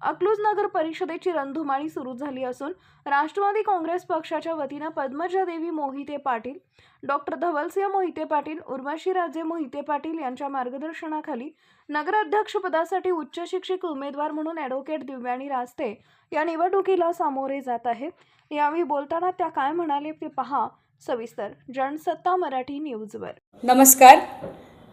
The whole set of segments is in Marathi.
अकलूज नगर परिषदेची रणधुमाळी सुरू झाली असून राष्ट्रवादी काँग्रेस पक्षाच्या वतीनं पद्मजा देवी मोहिते पाटील डॉक्टर धवलसिंह मोहिते पाटील उर्वशी राजे मोहिते पाटील यांच्या मार्गदर्शनाखाली नगराध्यक्षपदासाठी उच्च शिक्षक उमेदवार म्हणून ॲडव्होकेट दिव्यानी रास्ते या निवडणुकीला सामोरे जात आहेत. यावेळी बोलताना त्या काय म्हणाले ते पहा. सविस्तर जनसत्ता मराठी न्यूजवर. नमस्कार.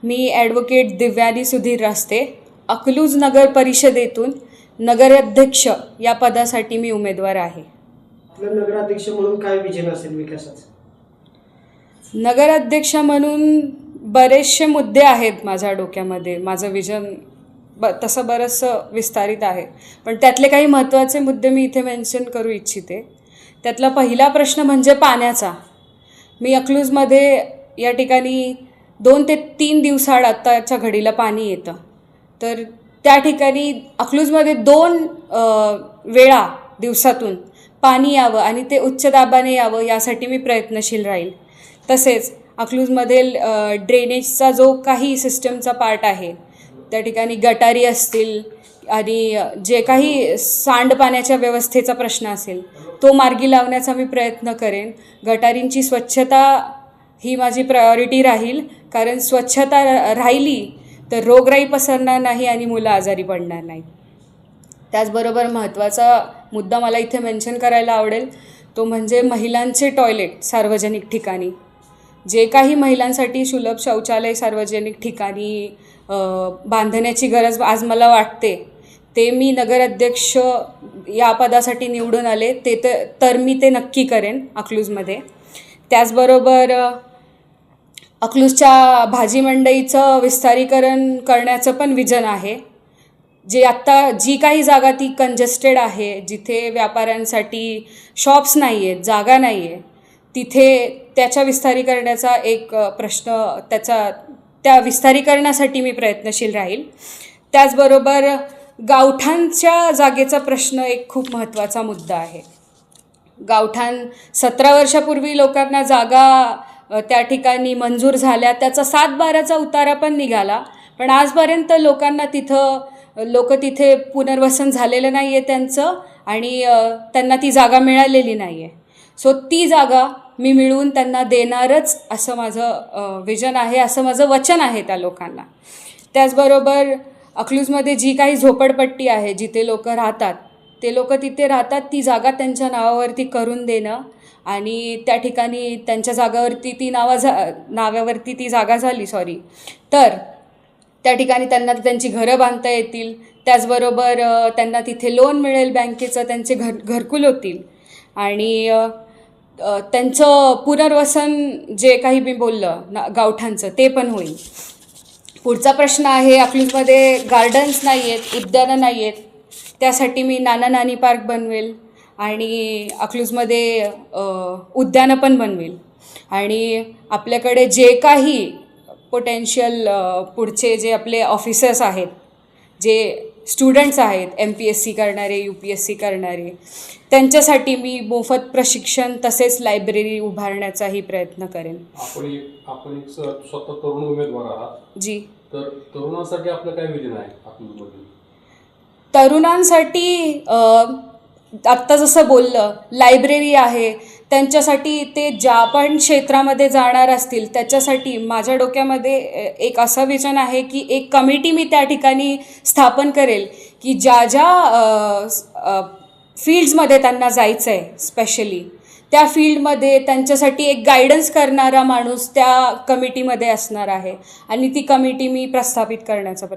मी ॲडव्होकेट दिव्यानी सुधीर रास्ते अकलूज नगर परिषदेतून नगराध्यक्ष या पदासाठी मी उमेदवार आहे. आपलं नगराध्यक्ष म्हणून काय विजन असेल विकासाचं? नगराध्यक्ष म्हणून बरेचसे मुद्दे आहेत माझ्या डोक्यामध्ये. माझं विजन ब तसं बरंचसं विस्तारित आहे. पण त्यातले काही महत्त्वाचे मुद्दे मी इथे मेन्शन करू इच्छिते. त्यातला पहिला प्रश्न म्हणजे पाण्याचा. मी अकलूजमध्ये या ठिकाणी दोन ते तीन दिवसाआड आत्ताच्या घडीला पाणी येतं. तर त्या ठिकाणी अकलूजमध्ये दोन वेळा दिवसातून पाणी यावं आणि ते उच्च दाबाने यावं यासाठी मी प्रयत्नशील राहील. तसेच अकलूजमधील ड्रेनेजचा जो काही सिस्टमचा पार्ट आहे त्या ठिकाणी गटारी असतील आणि जे काही सांडपाण्याच्या व्यवस्थेचा प्रश्न असेल तो मार्गी लावण्याचा मी प्रयत्न करेन. गटारींची स्वच्छता ही माझी प्रायोरिटी राहील कारण स्वच्छता रा- राहिली तर रोगराई पसरणार नाही आणि मुलं आजारी पडणार नाही. त्याचबरोबर महत्त्वाचा मुद्दा मला इथे मेन्शन करायला आवडेल. तो म्हणजे महिलांचे टॉयलेट सार्वजनिक ठिकाणी. जे काही महिलांसाठी सुलभ शौचालय सार्वजनिक ठिकाणी बांधण्याची गरज आज मला वाटते ते मी नगराध्यक्ष या पदासाठी निवडून आले. ते तर तर मी ते नक्की करेन अकलूजमध्ये. त्याचबरोबर अकलूजच्या भाजी मंडईचं विस्तारीकरण करण्याचं पण विजन आहे. जे आत्ता जी काही जागा ती कंजेस्टेड आहे जिथे व्यापाऱ्यांसाठी शॉप्स नाही आहेत जागा नाही आहे तिथे त्याच्या विस्तारीकरणाचा एक प्रश्न त्याचा त्या विस्तारीकरणासाठी मी प्रयत्नशील राहील. त्याचबरोबर गावठांच्या जागेचा प्रश्न एक खूप महत्त्वाचा मुद्दा आहे. गावठाण सतरा वर्षापूर्वी लोकांना जागा त्या ठिकाणी मंजूर झाल्या. त्याचा सात बाराचा उतारा पण निघाला. पण आजपर्यंत लोकांना तिथं लोक तिथे पुनर्वसन झालेलं नाही आहे त्यांचं आणि त्यांना ती जागा मिळालेली नाही आहे सो ती जागा मी मिळवून त्यांना देणारच असं माझं विजन आहे असं माझं वचन आहे त्या लोकांना. त्याचबरोबर अकलूजमध्ये जी काही झोपडपट्टी आहे जिथे लोक राहतात ते लोक तिथे राहतात ती जागा त्यांच्या नावावरती करून देणं आणि त्या ठिकाणी त्यांच्या जागावरती ती नावा झा नावावरती ती जागा झाली सॉरी तर त्या ठिकाणी त्यांना त्यांची घरं बांधता येतील. त्याचबरोबर त्यांना तिथे लोन मिळेल बँकेचं त्यांचे घर घरकुल होतील. आणि त्यांचं पुनर्वसन जे काही मी बोललं ना गावठांचं ते पण होईल. पुढचा प्रश्न आहे अकलूजमध्ये गार्डन्स नाही आहेत उद्यानं नाही आहेत त्यासाठी मी नाना नानी पार्क बनवेल आणि अकलूजमध्ये उद्यानं पण बनवेल. आणि आपल्याकडे जे काही पोटेन्शियल पुढचे जे आपले ऑफिसर्स आहेत जे स्टुडंट्स आहेत एम पी एस सी करणारे यू पी एस सी करणारे त्यांच्यासाठी मी मोफत प्रशिक्षण तसेच लायब्ररी उभारण्याचाही प्रयत्न करेन. आपण एक आपण एक स्वतः तरुण उमेदवार आहात. जी. तर तरुणांसाठी आपलं काय विजन आहे तरुणांसाठी आत्ता जसं बोललं लायब्ररी आहे. त्यांच्यासाठी ते ज्या पण क्षेत्रामध्ये जाणार असतील त्याच्यासाठी माझ्या डोक्यामध्ये एक असं विजन आहे की एक कमिटी मी त्या ठिकाणी स्थापन करेल की ज्या ज्या फील्ड्समध्ये त्यांना जायचं आहे स्पेशली त्या फील्डमध्ये त्यांच्यासाठी एक गायडन्स करणारा माणूस त्या कमिटीमध्ये असणार आहे. आणि ती कमिटी मी प्रस्थापित करण्याचा